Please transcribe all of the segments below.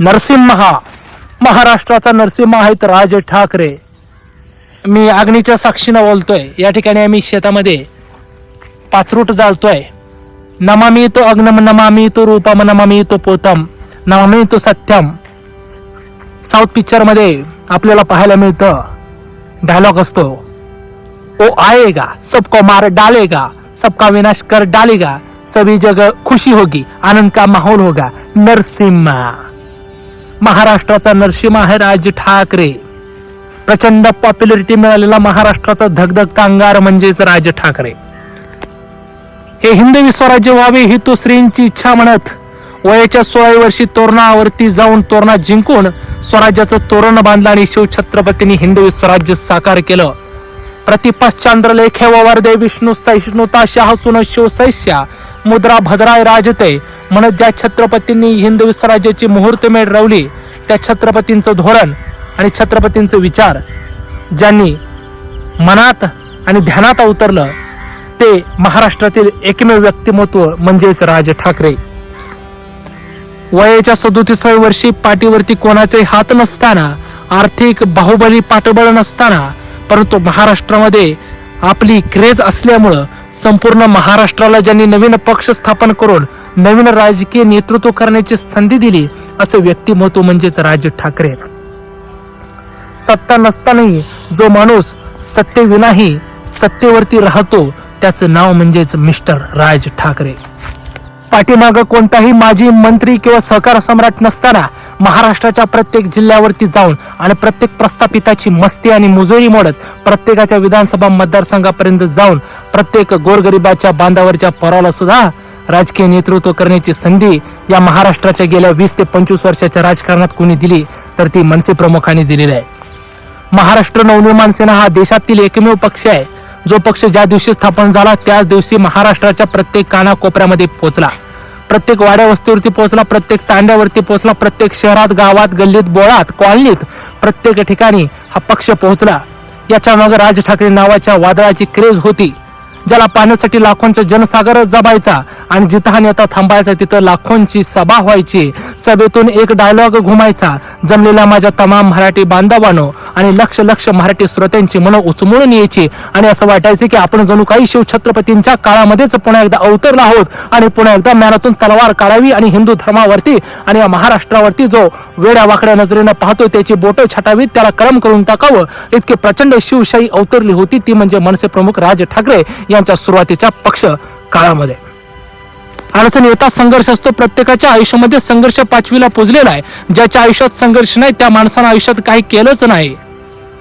नरसिंहा महाराष्ट्राचा नरसिंह आहेत राज ठाकरे. मी अग्नीच्या साक्षीनं बोलतोय. या ठिकाणी आम्ही शेतामध्ये पाचरूट जाळतोय. नमामी तो अग्नम नमामी तो रूपम नमामी तो पोतम नमामी तो सत्यम साऊथ पिक्चरमध्ये आपल्याला पाहायला मिळतं. डायलॉग असतो. ओ आएगा सबको मार डालेगा सबका विनाश कर डालेगा सभी जगह खुशी होगी आनंद का माहौल होगा. नरसिम्हा महाराष्ट्राचा नरसिंह आहे राज ठाकरे. प्रचंड पॉप्युलरिटी मिळालेला महाराष्ट्राचा धगधगता अंगार म्हणजेच राज ठाकरे. हे हिंदवी स्वराज्य व्हावे ही तो श्रींची इच्छा म्हणत वयाच्या सोळा वर्षी तोरणावरती जाऊन तोरणा जिंकून स्वराज्याचं तोरण बांधलं आणि शिवछत्रपतींनी हिंदवी स्वराज्य साकार केलं. प्रतिपश्चांद्र लेखे वरदे विष्णू सहिष्णुता शाहसून शिवसैष्या मुद्रा भद्राय राजते. म्हणत ज्या छत्रपतींनी हिंदू स्वराज्याची मुहूर्तमेढ रवली त्या छत्रपतींचं धोरण आणि छत्रपतींचे विचार. ज्यांनी मनात आणि ध्यानात अवतरलं ते महाराष्ट्रातील एकमेव व्यक्तिमत्व म्हणजेच राज ठाकरे. वयाच्या सदोतीसाव्या वर्षी पाठीवरती कोणाचे हात नसताना आर्थिक बाहुबली पाठबळ नसताना परंतु महाराष्ट्रामध्ये आपली क्रेज असल्यामुळं संपूर्ण महाराष्ट्राला ज्यांनी नवीन पक्ष स्थापन करून नवीन राजकीय नेतृत्व करण्याची संधी दिली असे व्यक्तिमत्व म्हणजेच राज ठाकरे. सत्ता नसतानाही जो माणूस सत्तेविनाही सत्तेवरती राहतो त्याचं नाव म्हणजेच मिस्टर राज ठाकरे. पाठीमाग कोणताही माजी मंत्री किंवा सहकार सम्राट नसताना महाराष्ट्राच्या प्रत्येक जिल्ह्यावरती जाऊन आणि प्रत्येक प्रस्थापिताची मस्ती आणि मुजोरी मोडत प्रत्येकाच्या विधानसभा मतदारसंघापर्यंत जाऊन प्रत्येक गोरगरिबाच्या बांधावरच्या पराला सुद्धा राजकीय नेतृत्व करण्याची संधी या महाराष्ट्राच्या गेल्या वीस ते पंचवीस वर्षाच्या राजकारणात कोणी दिली तर ती मनसे प्रमुखांनी दिलेली आहे. महाराष्ट्र नवनिर्माण सेना हा देशातील एकमेव पक्ष आहे. जो पक्ष ज्या दिवशी स्थापन झाला त्याच दिवशी महाराष्ट्राच्या प्रत्येक कानाकोपऱ्यामध्ये पोहोचला प्रत्येक वाड्या वस्तीवरती पोहोचला प्रत्येक तांड्यावरती पोहोचला प्रत्येक शहरात गावात गल्लीत बोळात कॉलनीत प्रत्येक ठिकाणी हा पक्ष पोहोचला. याच्या मागे राज ठाकरे नावाच्या वादळाची क्रेज होती. ज्याला पाहण्यासाठी लाखोंचा जनसागर जबायचा आणि जिथं हा नेता थांबायचा तिथं लाखोंची सभा व्हायची. सभेतून एक डायलॉग घुमायचा. जमलेल्या माझ्या तमाम मराठी बांधवानो आणि लक्ष लक्ष मराठी श्रोत्यांची मनं उचमळून यायची आणि असं वाटायचं की आपण जणू काही शिवछत्रपतींच्या काळामध्येच पुन्हा एकदा अवतरलो आहोत आणि पुन्हा एकदा मॅनातून तलवार काढावी आणि हिंदू धर्मावरती आणि या महाराष्ट्रावरती जो वेड्या वाकड्या नजरेनं पाहतोय त्याची बोटं छटावीत त्याला करम करून टाकावं. इतकी प्रचंड शिवशाही अवतरली होती. ती म्हणजे मनसे प्रमुख राज ठाकरे. यांचा सुरुवातीच्या पक्ष काळामध्ये. अडचण येतात संघर्ष असतो. प्रत्येकाच्या आयुष्यामध्ये संघर्ष पाचवीला पोचलेला आहे. ज्याच्या आयुष्यात संघर्ष नाही त्या माणसानं आयुष्यात काही केलंच नाही.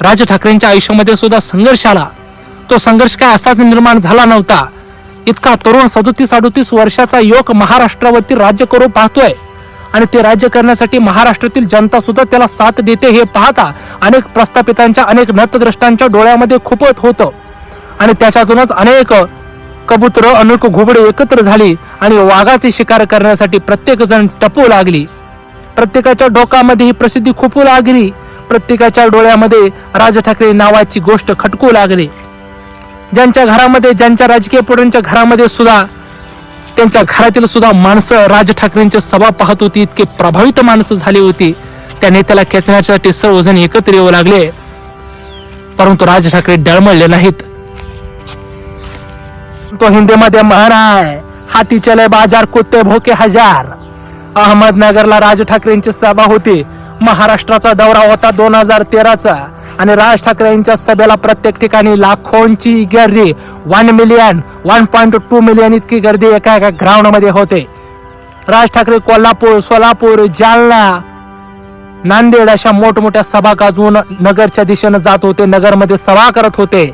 राज ठाकरेंच्या आयुष्यामध्ये सुद्धा संघर्ष आला. तो संघर्ष काय असाच निर्माण झाला नव्हता. इतका तरुण सदोतीस अडोतीस वर्षाचा युवक महाराष्ट्रावरती राज्य करू पाहतोय. आणि ते राज्य करण्यासाठी महाराष्ट्रातील जनता सुद्धा त्याला साथ देते हे पाहता अनेक प्रस्थापितांच्या अनेक नतद्रष्टांच्या डोळ्यामध्ये खुपत होतं. आणि त्याच्यातूनच अनेक कबूतर अनेक घुबडे एकत्र झाली आणि वाघाची शिकार करण्यासाठी प्रत्येक जण टपू लागली. प्रत्येकाच्या डोकामध्ये ही प्रसिद्धी खुपू लागली. प्रत्येकाच्या डोळ्यामध्ये राज ठाकरे नावाची गोष्ट खटकू लागली. ज्यांच्या घरामध्ये ज्यांच्या राजकीय पुढाऱ्यांच्या घरामध्ये सुद्धा त्यांच्या घरातील सुद्धा माणसं राज ठाकरेंची सभा पाहत होती इतके प्रभावित माणसं झाली होती. त्या नेत्याला खेचण्यासाठी सर्वजण एकत्र येऊ लागले. परंतु राज ठाकरे डळमळले नाहीत. तो हिंदीमध्ये म्हण आहे हाती चले बाजार कुत्ते भोके हजार. अहमदनगरला राज ठाकरेंची सभा होती. महाराष्ट्राचा दौरा होता दोन हजार तेराचा आणि राज ठाकरे यांच्या सभेला प्रत्येक ठिकाणी लाखोंची गर्दी one million one point two million इतकी गर्दी एका एका ग्राउंडमध्ये होते. राज ठाकरे कोल्हापूर सोलापूर जालना नांदेड अशा मोठमोठ्या सभा गाजवून नगरच्या दिशेनं जात होते नगरमध्ये सभा करत होते.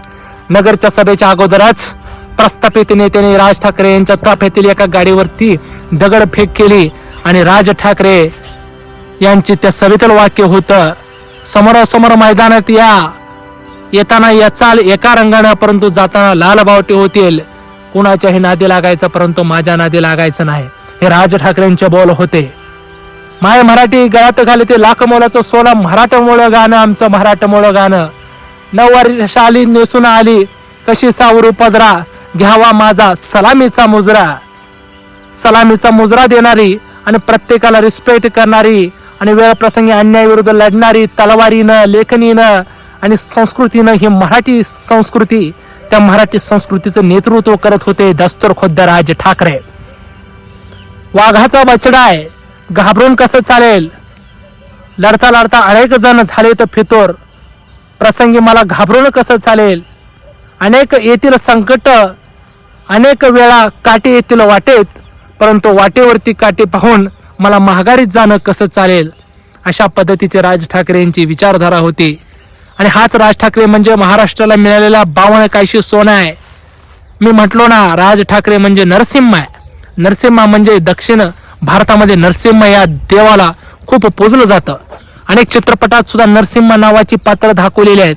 नगरच्या सभेच्या अगोदरच प्रस्थापित नेत्याने राज ठाकरे यांच्या ताफ्यातील एका गाडीवरती दगडफेक केली आणि राज ठाकरे यांचे त्या सभेतील वाक्य होतं समोरासमोर मैदानात या. येताना या चाल एका रंगाने परंतु जाताना लाल बावटे होतील. कुणाच्याही नादी लागायचं परंतु माझ्या नादी लागायचं नाही. हे राज ठाकरेंचे बोल होते. माय मराठी गळ्यात घाले ते लाख मोलाचं सोनं मराठमोळं गाणं आमचं मराठमोळं गाणं. नऊवारी शाली नेसून आली कशी सावरू पदरा. घ्यावा माझा सलामीचा मुजरा. सलामीचा मुजरा देणारी आणि प्रत्येकाला रिस्पेक्ट करणारी आणि वेळप्रसंगी अन्यायाविरुद्ध लढणारी तलवारीनं लेखनीनं आणि संस्कृतीनं ही मराठी संस्कृती त्या मराठी संस्कृतीचं नेतृत्व करत होते दस्तूर खुद्द राज ठाकरे. वाघाचा बछडा आहे. घाबरून कसं चालेल? लढता लढता अनेक जण झाले तर फितोर. प्रसंगी मला घाबरून कसं चालेल? अनेक येथील संकट अनेक वेळा काटे येतील वाटेत परंतु वाटेवरती काटे पाहून मला महागारीत जाणं कसं चालेल? अशा पद्धतीचे राज ठाकरे यांची विचारधारा होती. आणि हाच राज ठाकरे म्हणजे महाराष्ट्राला मिळालेला बावण कायशी सोनं आहे. मी म्हटलो ना राज ठाकरे म्हणजे नरसिम्हा आहे. नरसिम्हा म्हणजे दक्षिण भारतामध्ये नरसिम्हा या देवाला खूप पूजलं जातं. अनेक चित्रपटात सुद्धा नरसिम्हा नावाची पात्र दाखवलेली आहेत.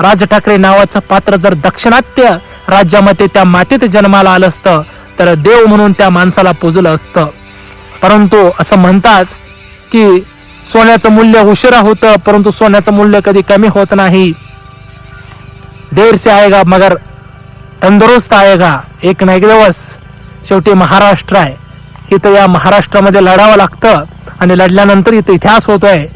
राज ठाकरे नावाचं पात्र जर दक्षिणात्य राज्यामध्ये त्या मातीत जन्माला आलं असतं तर देव म्हणून त्या माणसाला पुजलं असतं. परंतु असं म्हणतात की सोन्याचं मूल्य उशिरा होतं परंतु सोन्याचं मूल्य कधी कमी होत नाही. देर से आएगा मगर तंदुरुस्त आएगा एक ना एक दिवस. शेवटी महाराष्ट्र आहे. इथं या महाराष्ट्रामध्ये लढावं लागतं आणि लढल्यानंतर इथं इतिहास होतोय.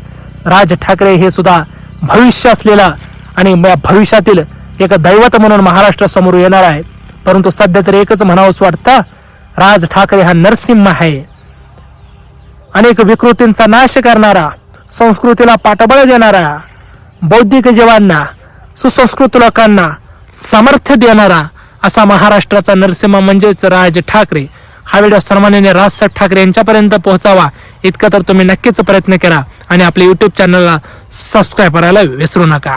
राज ठाकरे हे सुद्धा भविष्य असलेला आणि भविष्यातील एक दैवत म्हणून महाराष्ट्रासमोर येणार आहे. परंतु सध्या तर एकच म्हणावंच वाटतं राज ठाकरे हा नरसिंह आहे. अनेक विकृतींचा नाश करणारा संस्कृतीला पाठबळ देणारा बौद्धिक जीवांना सुसंस्कृत लोकांना सामर्थ्य देणारा असा महाराष्ट्राचा नरसिंह म्हणजेच राज ठाकरे. हा व्हिडिओ सन्माननीय राजसाहेब ठाकरे यांच्यापर्यंत पोहोचावा इतकं तर तुम्ही नक्कीच प्रयत्न करा आणि आपल्या यूट्यूब चॅनलला सबस्क्राईब करायला विसरू नका.